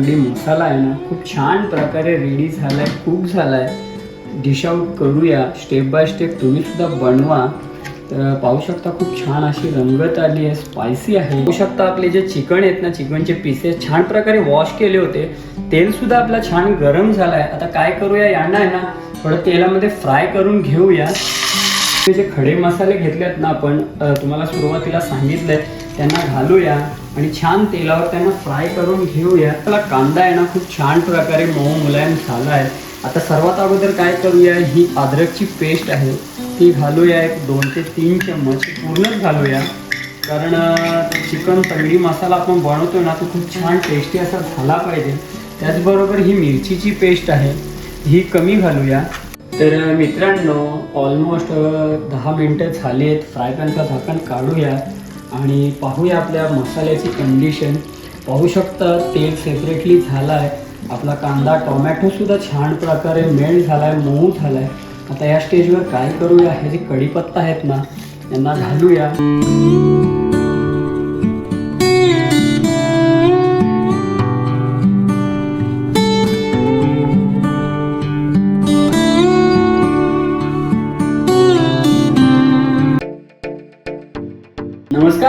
आणि मसाला आहे ना खूप छान प्रकारे रेडी झालाय कुक झालाय. डिश आउट करूया स्टेप बाय स्टेप तुम्ही सुद्धा बनवा. तर पाहू शकता खूप छान अशी रंगत आली आहे स्पायसी आहे. पाहू शकता आपले जे चिकन आहेत ना चिकनचे पीसेस छान प्रकारे वॉश केले होते. तेलसुद्धा आपला छान गरम झालाय. आता काय करूया यांना आहे ना थोडं तेलामध्ये फ्राय करून घेऊया. जे खडे मसाले घेतलेत ना आपण तुम्हाला सुरुवातीला सांगितलंय त्यांना घालूया. आणि छान तेलावर त्यांना फ्राय करून घेऊया. त्याला कांदा आहे ना खूप छान प्रकारे मऊ मुलायम झाला आहे. आता सर्वात अगोदर काय करूया ही अद्रकची पेस्ट आहे. ती घालूया एक दोन ते तीन चम्मच पूर्णच घालूया. कारण चिकन तगडी मसाला आपण बनवतो ना तो खूप छान टेस्टी असा झाला पाहिजे. त्याचबरोबर ही मिरचीची पेस्ट आहे ही कमी घालूया. तर मित्रांनो ऑलमोस्ट दहा मिनटं झाली आहेत फ्राय पॅनचं झाकण काढूया. आणि पाहूया आपल्या मसाल्याची कंडिशन पाहू शकता तेल सेपरेटली झालं आहे आपला कांदा टोमॅटोसुद्धा छान प्रकारे मेल्ट झाला आहे मऊ झाला आहे आता या स्टेजवर काय करूया? हे जे कढीपत्ता आहेत ना यांना घालूया.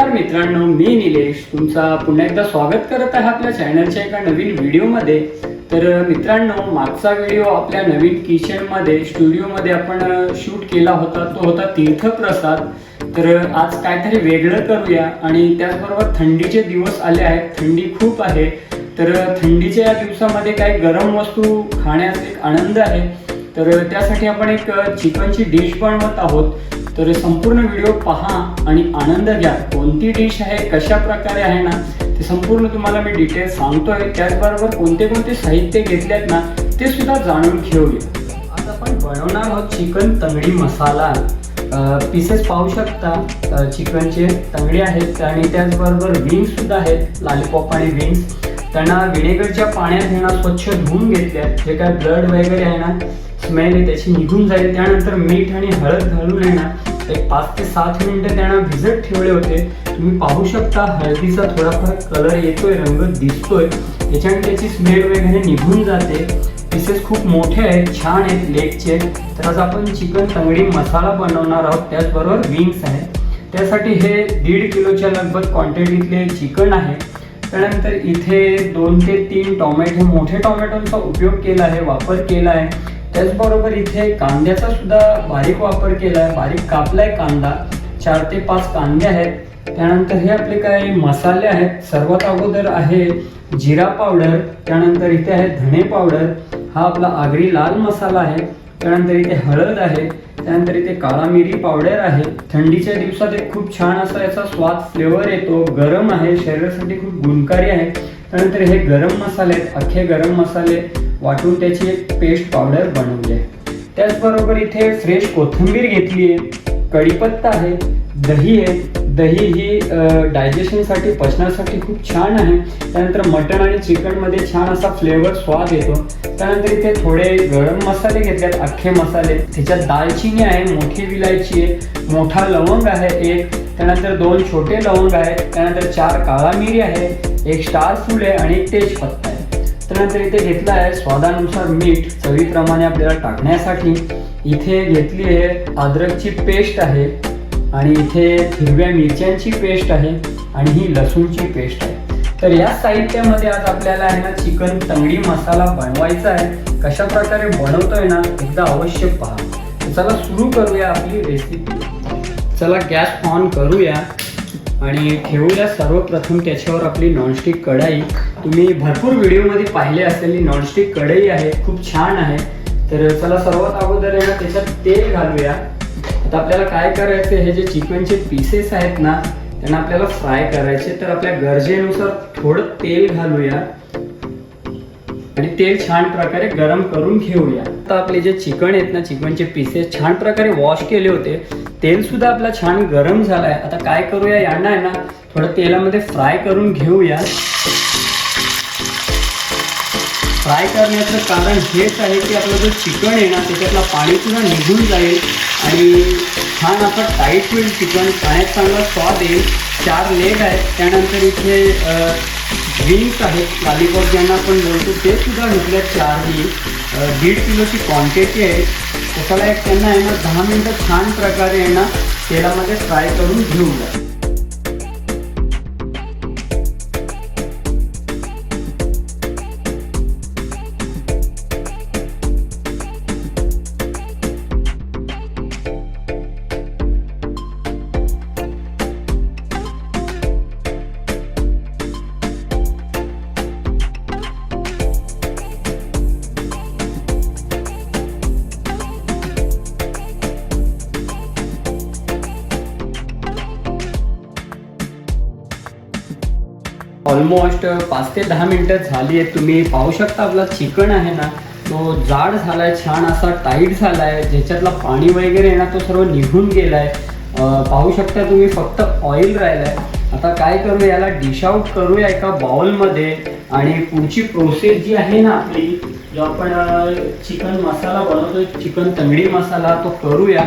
नमस्कार मित्रांनो मी निलेश. तुमचा पुन्हा एकदा स्वागत करत आहे आपल्या चॅनलच्या एका नवीन व्हिडिओमध्ये तर मित्रांनो मागचा व्हिडिओ आपल्या नवीन किचनमध्ये स्टुडिओमध्ये आपण शूट केला होता. तो होता तीर्थप्रसाद. तर आज काहीतरी वेगळं करूया. आणि त्याचबरोबर थंडीचे दिवस आले आहेत. थंडी खूप आहे. तर थंडीच्या या दिवसामध्ये काही गरम वस्तू खाण्याचा एक आनंद आहे. तर त्यासाठी आपण एक चिकनची डिश बनवत आहोत. तर संपूर्ण व्हिडिओ पहा आणि आनंद घ्या. कोणती डिश आहे कशा प्रकारे आहे ना ते संपूर्ण तुम्हाला मी डिटेल सांगतोय. त्याचबरोबर कोणते कोणते साहित्य घेतले आहेत ना ते सुद्धा जाणून घेऊया. आज आपण बनवणार आहोत चिकन तंगडी मसाला. पीसेस पाहू शकता. चिकनचे तंगडी आहेत आणि त्याचबरोबर विंग्स सुद्धा आहेत. लॉलीपॉप आणि विंग्स त्यांना विनेगरच्या पाण्यात हे ना स्वच्छ धुवून घेतल्यात जे काय ब्लड वगैरे आहे ना स्मेल आहे त्याची निघून जाईल. त्यानंतर मीठ आणि हळद घालून आहे ना एक पाच ते सात मिनिटं त्यांना भिजत ठेवले होते. तुम्ही पाहू शकता हळदीचा थोडाफार कलर येतोय रंग दिसतोय. त्याच्याने त्याची स्मेल वगैरे निघून जाते. पीसेस खूप मोठे आहेत छान आहेत लेगचे तर आज आपण चिकन तंगडी मसाला बनवणार आहोत. त्याचबरोबर विंग्स आहेत. त्यासाठी हे दीड किलोच्या लगभग क्वांटिटीतले चिकन आहे. त्यानंतर इथे दोन ते तीन टोमॅटो मोठे टोमॅटोचा उपयोग केला आहे वापर केला आहे. त्याचबरोबर इथे कांद्याचा सुद्धा बारीक वापर केला आहे बारीक कापलाय कांदा चार ते पाच कांदे आहेत. त्यानंतर हे आपले काही मसाले आहेत सर्वात अगोदर आहे जिरा पावडर त्यानंतर इथे आहे धणे पावडर. हा आपला आगरी लाल मसाला आहे. त्यानंतर इथे हळद आहे त्यानंतर इथे काळा मिरी पावडर आहे. थंडीच्या दिवसात एक खूप छान असा याचा स्वाद फ्लेवर येतो. गरम आहे शरीरासाठी खूप गुणकारी आहे. त्यानंतर हे गरम मसाले आहेत अख्खे गरम मसाले. वाटून त्याची एक पेस्ट पावडर बनवली आहे. त्याचबरोबर इथे फ्रेश कोथिंबीर घेतली आहे. कढीपत्ता आहे. दही आहे. दही ही डायजेशनसाठी पचनासाठी खूप छान आहे. त्यानंतर मटण आणि चिकनमध्ये छान असा फ्लेवर स्वाद येतो. त्यानंतर इथे थोडे गरम मसाले घेतलेत अख्खे मसाले. त्याच्यात दालचिनी आहे मोठी विलायची आहे मोठा लवंग आहे एक. त्यानंतर दोन छोटे लवंग आहेत. त्यानंतर चार काळा मिरी आहे एक स्टार फूल आहे आणि एक तेजपत्ता आहे. त्यानंतर इथे घेतला आहे स्वादानुसार मीठ चवीप्रमाणे आपल्याला टाकण्यासाठी. इथे घेतली आहे अद्रकची पेस्ट आहे. आणि इथे हिरव्या मिरच्यांची पेस्ट आहे आणि ही लसूणची पेस्ट आहे. तर या साहित्यामध्ये आज आपल्याला आहे ना चिकन तंगडी मसाला बनवायचा आहे. कशा प्रकारे बनवतोय ना एकदा अवश्य पहा. चला सुरू करूया आपली रेसिपी चला गॅस ऑन करूया आणि ठेवूया सर्वप्रथम त्याच्यावर आपली नॉनस्टिक कढाई. तुम्ही भरपूर व्हिडिओमध्ये पाहिले असलेली नॉनस्टिक कढई आहे खूप छान आहे. तर चला सर्वात अगोदर आहे ना त्याच्यात तेल घालूया. तर आपल्याला काय करायचं हे जे चिकनचे पीसेस आहेत ना त्यांना आपल्याला फ्राय करायचे. तर आपल्या गरजेनुसार थोडं तेल घालूया. आणि तेल छान प्रकारे गरम करून घेऊया. आता आपले जे चिकन आहेत ना चिकनचे पीसेस छान प्रकारे वॉश केले होते. तेल सुद्धा आपला छान गरम झालाय. आता काय करूया यांना आहे ना थोडं तेलामध्ये फ्राय करून घेऊया. फ्राय करण्याचं कारण हेच आहे की आपलं जो चिकन आहे ना त्याच्यातला पाणीसुद्धा निघून जाईल. आणि छान असं टाईट होईल चिकन पाण्यात चांगला स्वाद येईल चार लेग आहेत. त्यानंतर इथे ड्रिंक्स आहेत. लॉलीपॉप ज्यांना आपण बोलतो ते सुद्धा घेतल्या चारही. दीड किलोची क्वांटिटी आहे. त्याला एक त्यांना आहे ना दहा मिनटं छान प्रकारे आहे ना तेलामध्ये फ्राय करून घेऊया ऑलमोस्ट पाच ते दहा मिनटं झाली आहेत. तुम्ही पाहू शकता आपला चिकन आहे ना तो जाड झालाय छान असा टाईट झालाय ज्याच्यातला पाणी वगैरे आहे ना तो सर्व निघून गेलाय. आहे पाहू शकता तुम्ही फक्त ऑइल राहिलाय. आता काय करू याला डिश आउट करूया एका बाउलमध्ये आणि पुढची प्रोसेस जी आहे ना आपली जो आपण चिकन मसाला बनवतोय चिकन तंगडी मसाला तो करूया.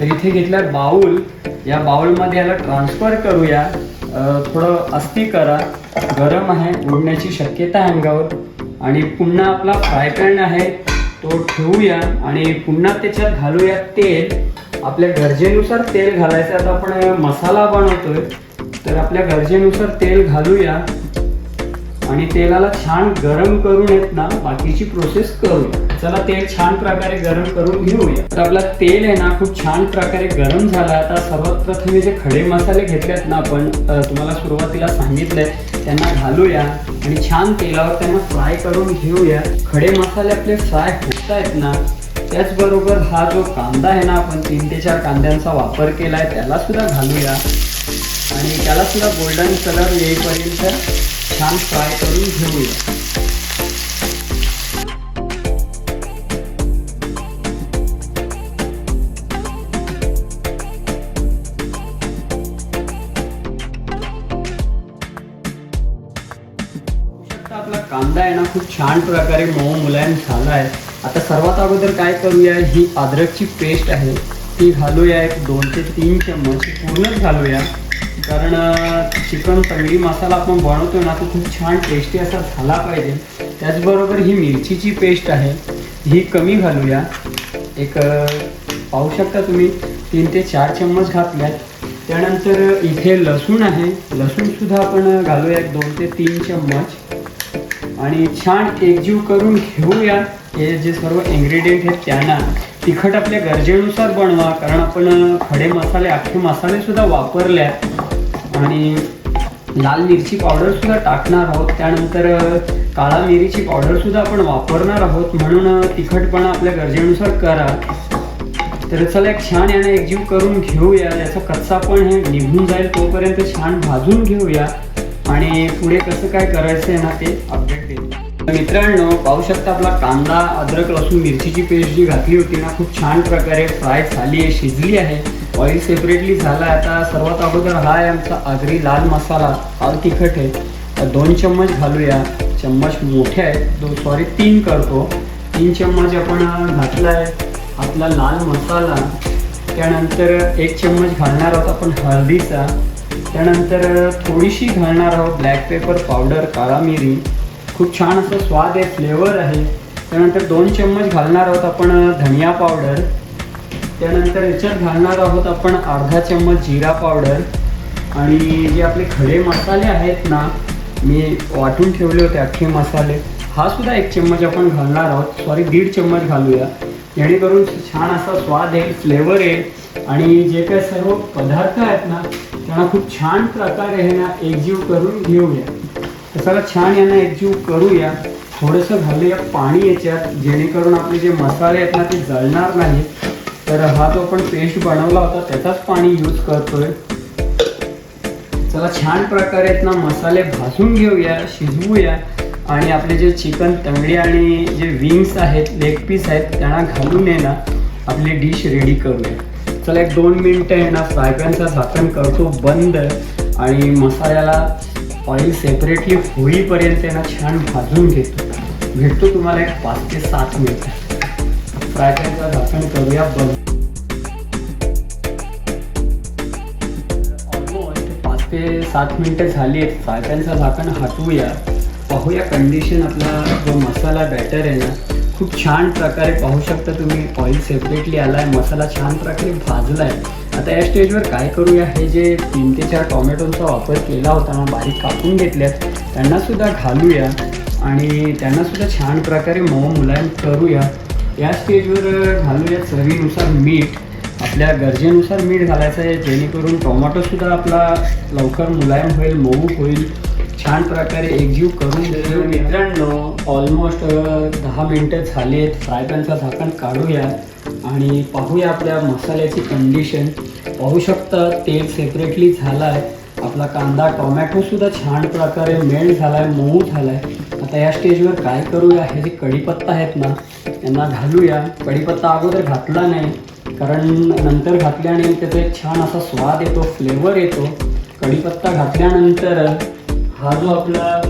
तर इथे घेतलाय बाउल या बाउलमध्ये याला ट्रान्सफर करूया. थोडं अस्ती करा. गरम आहे उडण्याची शक्यता आहे अंगावर. आणि पुन्हा आपला फ्राय पॅन आहे तो ठेवूया. आणि पुन्हा त्याच्यात घालूया तेल. आपल्या गरजेनुसार तेल घालायचं. आता आपण मसाला बनवतोय. तर आपल्या गरजेनुसार तेल घालूया. आणि तेलाला छान गरम करून येत ना बाकीची प्रोसेस करूया चला तेल छान प्रकारे गरम करून घेऊया. तर आपला तेल आहे ना खूप छान प्रकारे गरम झाला. आता सर्वात प्रथम जे खडे मसाले घेतलेत ना आपण तुम्हाला सुरुवातीला सांगितलंय त्यांना घालूया आणि छान तेलावर त्यांना फ्राय करून घेऊया. खडे मसाले आपले फ्राय होत आहेत ना त्याचबरोबर हा जो कांदा आहे ना आपण तीन ते चार कांद्यांचा वापर केलाय त्याला सुद्धा घालूया. आणि त्याला सुद्धा गोल्डन कलर येईपर्यंत छान फ्राय करून घेऊया. आपला कांदा आहे ना खूप छान प्रकारे मऊ मुलायम झाला आहे आता सर्वात अगोदर काय करूया ही अद्रकची पेस्ट आहे. ती घालूया एक दोन ते तीन चम्मच पूर्णच घालूया. कारण चिकन तंगडी मसाला आपण बनवतो ना तो खूप छान टेस्टी असा झाला पाहिजे. त्याचबरोबर ही मिरचीची पेस्ट आहे ही कमी घालूया. एक पाहू शकता तुम्ही तीन ते चार चम्मच घातल्यात. त्यानंतर इथे लसूण आहे. लसूण सुद्धा आपण घालूया एक दोन ते तीन चम्मच. आणि छान एकजीव करून घेऊया. हे जे सर्व इन्ग्रेडियंट आहेत त्यांना तिखट आपल्या गरजेनुसार बनवा. कारण आपण खडे मसाले अख्खे मसाले सुद्धा वापरले आहेत आणि लाल मिरची पावडर सुद्धा टाकणार आहोत. त्यानंतर काळा मिरीची पावडर सुद्धा आपण वापरणार आहोत. म्हणून तिखटपणा आपल्या गरजेनुसार करा. तर चला एक छान याने एकजीव करून घेऊया. याचा कच्चा पण हे निघून जाईल तोपर्यंत छान भाजून घेऊया. आणि पुढे कसं काय करायचं आहे ना ते अपडेट देऊ मित्रांनो पाहू शकता आपला कांदा अद्रक लसूण मिरचीची पेस्ट जी घातली होती ना खूप छान प्रकारे फ्राय झाली आहे शिजली आहे. ऑइल सेपरेटली झाला. आहे आता सर्वात अगोदर हा आहे आमचा आगरी लाल मसाला. फार तिखट आहे. तर दोन चम्मच घालूया. चम्मच मोठे आहेत. दो सॉरी तीन करतो. तीन चम्मच आपण घातला आहे आपला लाल मसाला. त्यानंतर एक चम्मच घालणार आहोत आपण हळदीचा. त्यानंतर थोडीशी घालणार आहोत ब्लॅक पेपर पावडर काळा मिरी खूप छान असं स्वाद आहे फ्लेवर आहे. त्यानंतर दोन चम्मच घालणार आहोत आपण धनिया पावडर त्यानंतर याच्यात घालणार आहोत आपण अर्धा चम्मच जिरा पावडर. आणि जे आपले खडे मसाले आहेत ना मी वाटून ठेवले होते अख्खे मसाले. हा सुद्धा एक चम्मच आपण घालणार आहोत. सॉरी दीड चम्मच घालूया. जेणेकरून छान असा स्वाद येईल फ्लेवर येईल आणि जे काही सर्व पदार्थ आहेत ना त्यांना खूप छान प्रकारे हे ना एकजीव करून घेऊया. तर छान यांना एकजीव करूया. थोडंसं घालूया पाणी याच्यात जेणेकरून आपले जे मसाले आहेत ना ते जळणार नाहीत. तर हा जो आपण पेस्ट बनवला होता त्याचाच पाणी यूज करतोय. चला छान प्रकारे ना मसाले भाजून घेऊया शिजवूया. आणि आपले जे चिकन तंगडी आणि जे विंग्स आहेत लेग पीस आहेत त्यांना घालून आहे ना आपली डिश रेडी करूया. चला एक दोन मिनटं आहे ना फ्रायपॅनचं झाकण करतो बंद आणि मसाल्याला ऑइल सेपरेटली होईपर्यंत आहे ना छान भाजून घेतो. भेटतो तुम्हाला एक पाच ते सात मिनिटं. फ्राय करायचा झाकण करूया बंद पाच ते सात मिनिटं झाली आहेत. फ्राय झाकण हटवूया. पाहूया कंडिशन आपला जो मसाला बॅटर आहे ना खूप छान प्रकारे पाहू शकता तुम्ही. ऑइल सेपरेटली आला आहे मसाला छान प्रकारे भाजला आहे आता या स्टेजवर काय करूया? हे जे तीन ते चार टोमॅटोचा वापर केला होता ना बारीक कापून घेतल्यात. त्यांनासुद्धा घालूया. आणि त्यांनासुद्धा छान प्रकारे मऊ मुलायम करूया. या स्टेजवर घालूयात चवीनुसार मीठ. आपल्या गरजेनुसार मीठ घालायचं आहे जेणेकरून टोमॅटोसुद्धा आपला लवकर मुलायम होईल मऊ होईल. छान प्रकारे एकजीव करून मित्रांनो ऑलमोस्ट दहा मिनटं झाली आहेत फ्राय पॅनचा झाकण काढूया आणि पाहूया आपल्या मसाल्याची कंडिशन पाहू शकता तेल सेपरेटली झालं आहे आपला कांदा टोमॅटोसुद्धा छान प्रकारे मेल्ट झाला आहे मऊ झाला आहे आता या स्टेजवर काय करूया? हे जे कढीपत्ता आहेत ना यांना घालूया. कढीपत्ता अगोदर घातला नाही कारण नंतर घातल्याने त्याचा एक छान असा स्वाद येतो फ्लेवर येतो. कढीपत्ता घातल्यानंतर हा जो आपला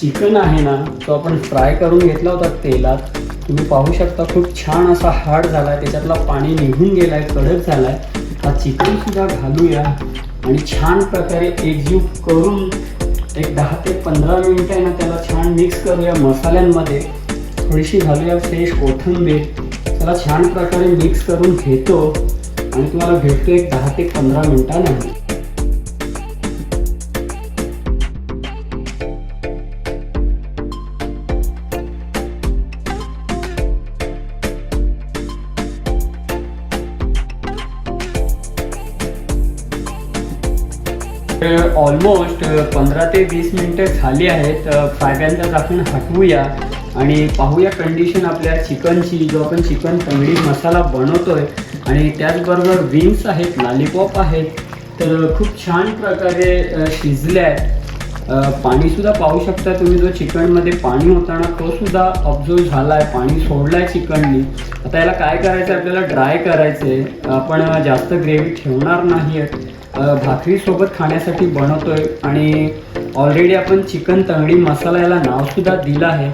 चिकन आहे ना तो आपण फ्राय करून घेतला होता तेलात. तुम्ही पाहू शकता खूप छान असा हार्ड झाला आहे त्याच्यातला पाणी निघून गेला आहे कडक झाला आहे हा चिकनसुद्धा घालूया आणि छान प्रकारे एकजीव करून एक दहा ते पंधरा मिनिटं आहे ना त्याला छान मिक्स करूया मसाल्यांमध्ये. थोडीशी घालूया फ्रेश कोथिंबीर. त्याला छान प्रकारे मिक्स करून घेतो. आणि तुम्हाला भेटतो एक दहा ते पंधरा मिनिटांनंतर. ऑलमोस्ट पंधरा ते वीस मिनटं झाली आहेत. फायद्यांदाच आपण हटवूया. आणि पाहूया कंडिशन आपल्या चिकनची जो आपण चिकन तंगडी मसाला बनवतोय. आणि त्याचबरोबर विंग्स आहेत लॉलीपॉप आहेत. तर खूप छान प्रकारे शिजले आहेत. पाणीसुद्धा पाहू शकता तुम्ही जो चिकनमध्ये पाणी होता ना तो सुद्धा ऑब्झर्व झाला आहे पाणी सोडलं आहे चिकननी. आता याला काय करायचं आहे आपल्याला ड्राय करायचं आहे आपण जास्त ग्रेव्ही ठेवणार नाही आहे भाकरीसोबत खाण्यासाठी बनवतोय आणि ऑलरेडी आपण चिकन तंगडी मसाला याला नावसुद्धा दिलं आहे.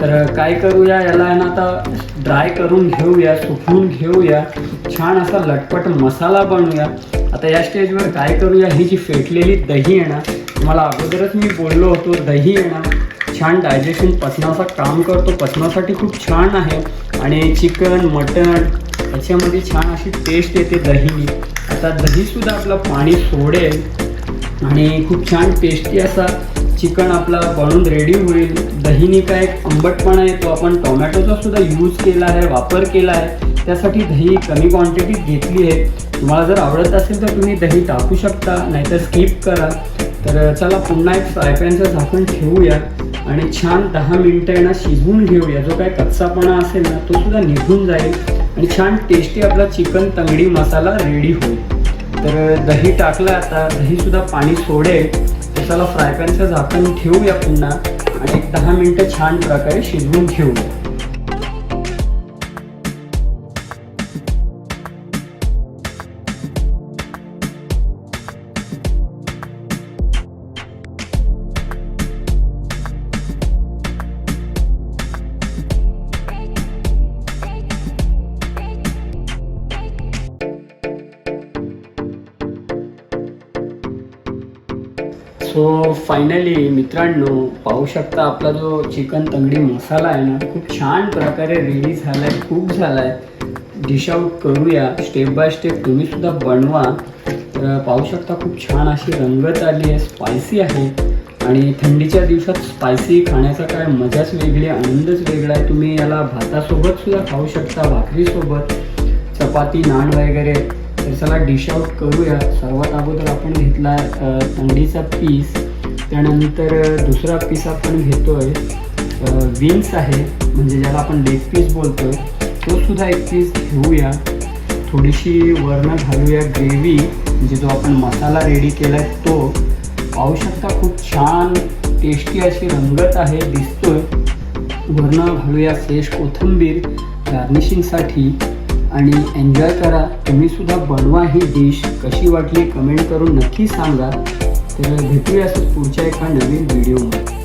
तर काय करूया याला आहे ना आता ड्राय करून घेऊया सुकवून घेऊया. छान असा लटपट मसाला बनवूया. आता या स्टेजवर काय करूया ही जी फेटलेली दही येणार मला अगोदरच मी बोललो होतो दही येणार छान डायजेशन पचनाचं काम करतो पचनासाठी खूप छान आहे. आणि चिकन मटण याच्यामध्ये छान अशी टेस्ट येते दहीनी. आता दहीसुद्धा आपलं पाणी सोडेल. आणि खूप छान टेस्टी असा चिकन आपला बनून रेडी होईल. दहीने काय एक आंबटपणा येतो. आपण टोमॅटोचा सुद्धा यूज केला आहे वापर केला आहे. त्यासाठी दही कमी क्वांटिटीत घेतली आहे. तुम्हाला जर आवडत असेल तर तुम्ही दही टाकू शकता नाहीतर स्किप करा. तर चला पुन्हा एक फ्रायपॅनचं झाकण ठेवूया. आणि छान दहा मिनटं येणं शिजवून घेऊया. जो काय कच्चापणा असेल ना तो सुद्धा निघून जाईल. आणि छान टेस्टी आपला चिकन तंगडी मसाला रेडी होईल. तर दही टाकलं आता दहीसुद्धा पाणी सोडेल. तर चला फ्राय झाकण ठेवूया पुन्हा. आणि एक दहा मिनटं छान प्रकारे शिजवून घेऊया सो फायनली मित्रांनो पाहू शकता आपला जो चिकन तंगडी मसाला आहे ना खूप छान प्रकारे रेडी झाला आहे खूप झाला आहे डिश आउट करूया. स्टेप बाय स्टेप तुम्ही सुद्धा बनवा. तर पाहू शकता खूप छान अशी रंगत आली आहे स्पायसी आहे. आणि थंडीच्या दिवसात स्पायसी खाण्याचा काय मजाच वेगळी आहे, आनंदच वेगळा आहे. तुम्ही याला भातासोबत सुद्धा खाऊ शकता भाकरीसोबत चपाती नान वगैरे. तर चला डिश आउट करूया. सर्वात अगोदर आपण घेतला अ, पीस त्यानंतर दुसरा पीस आपण घेतो आहे विंग्स आहे. म्हणजे ज्याला आपण लेग पीस बोलतो तो सुद्धा एक पीस घेऊया. थोडीशी वर्ण घालूया ग्रेव्ही म्हणजे जो आपण मसाला रेडी केला आहे तो. पाहू शकता खूप छान टेस्टी अशी रंगत आहे दिसतोय. वर्ण घालूया फ्रेश कोथिंबीर. गार्निशिंगसाठी आणि एन्जॉय करा. तुम्ही सुद्धा बनवा ही डिश कशी वाटली कमेंट करून नक्की सांगा. तर भेटूया असं पुढच्या एका नवीन व्हिडिओमध्ये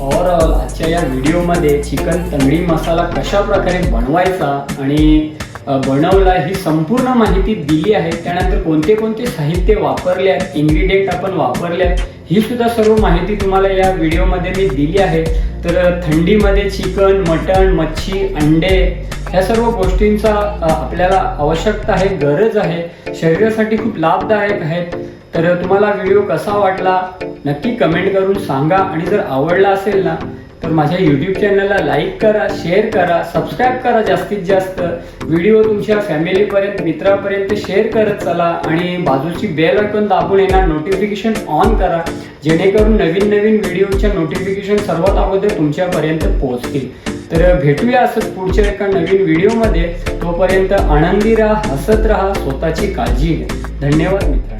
ओव्हरऑल आजच्या या व्हिडिओमध्ये चिकन तंगडी मसाला कशा प्रकारे बनवायचा आणि बनवला ही संपूर्ण माहिती दिली आहे. त्यानंतर कोणते कोणते साहित्य वापरले आहेत इन्ग्रेडियंट आपण वापरले आहेत ही सुद्धा सर्व माहिती तुम्हाला या व्हिडिओमध्ये मी दिली आहे. तर थंडीमध्ये चिकन मटण मच्छी अंडे ह्या सर्व गोष्टींचा आपल्याला आवश्यकता आहे गरज आहे शरीरासाठी खूप लाभदायक आहेत तर तुम्हाला व्हिडिओ कसा वाटला नक्की कमेंट करून सांगा. आणि जर आवडला असेल ना तर माझ्या यूट्यूब चॅनलला लाईक करा शेअर करा सबस्क्राईब करा जास्तीत जास्त. व्हिडिओ तुमच्या फॅमिलीपर्यंत मित्रापर्यंत शेअर करत चला आणि बाजूची बेल आयकॉन दाबून येणार नोटिफिकेशन ऑन करा जेणेकरून नवीन नवीन व्हिडिओच्या नोटिफिकेशन सर्वात अगोदर तुमच्यापर्यंत पोहोचतील. तर भेटूया असंच पुढच्या एका नवीन व्हिडिओमध्ये तोपर्यंत आनंदी राहा हसत राहा स्वतःची काळजी घ्या. धन्यवाद मित्र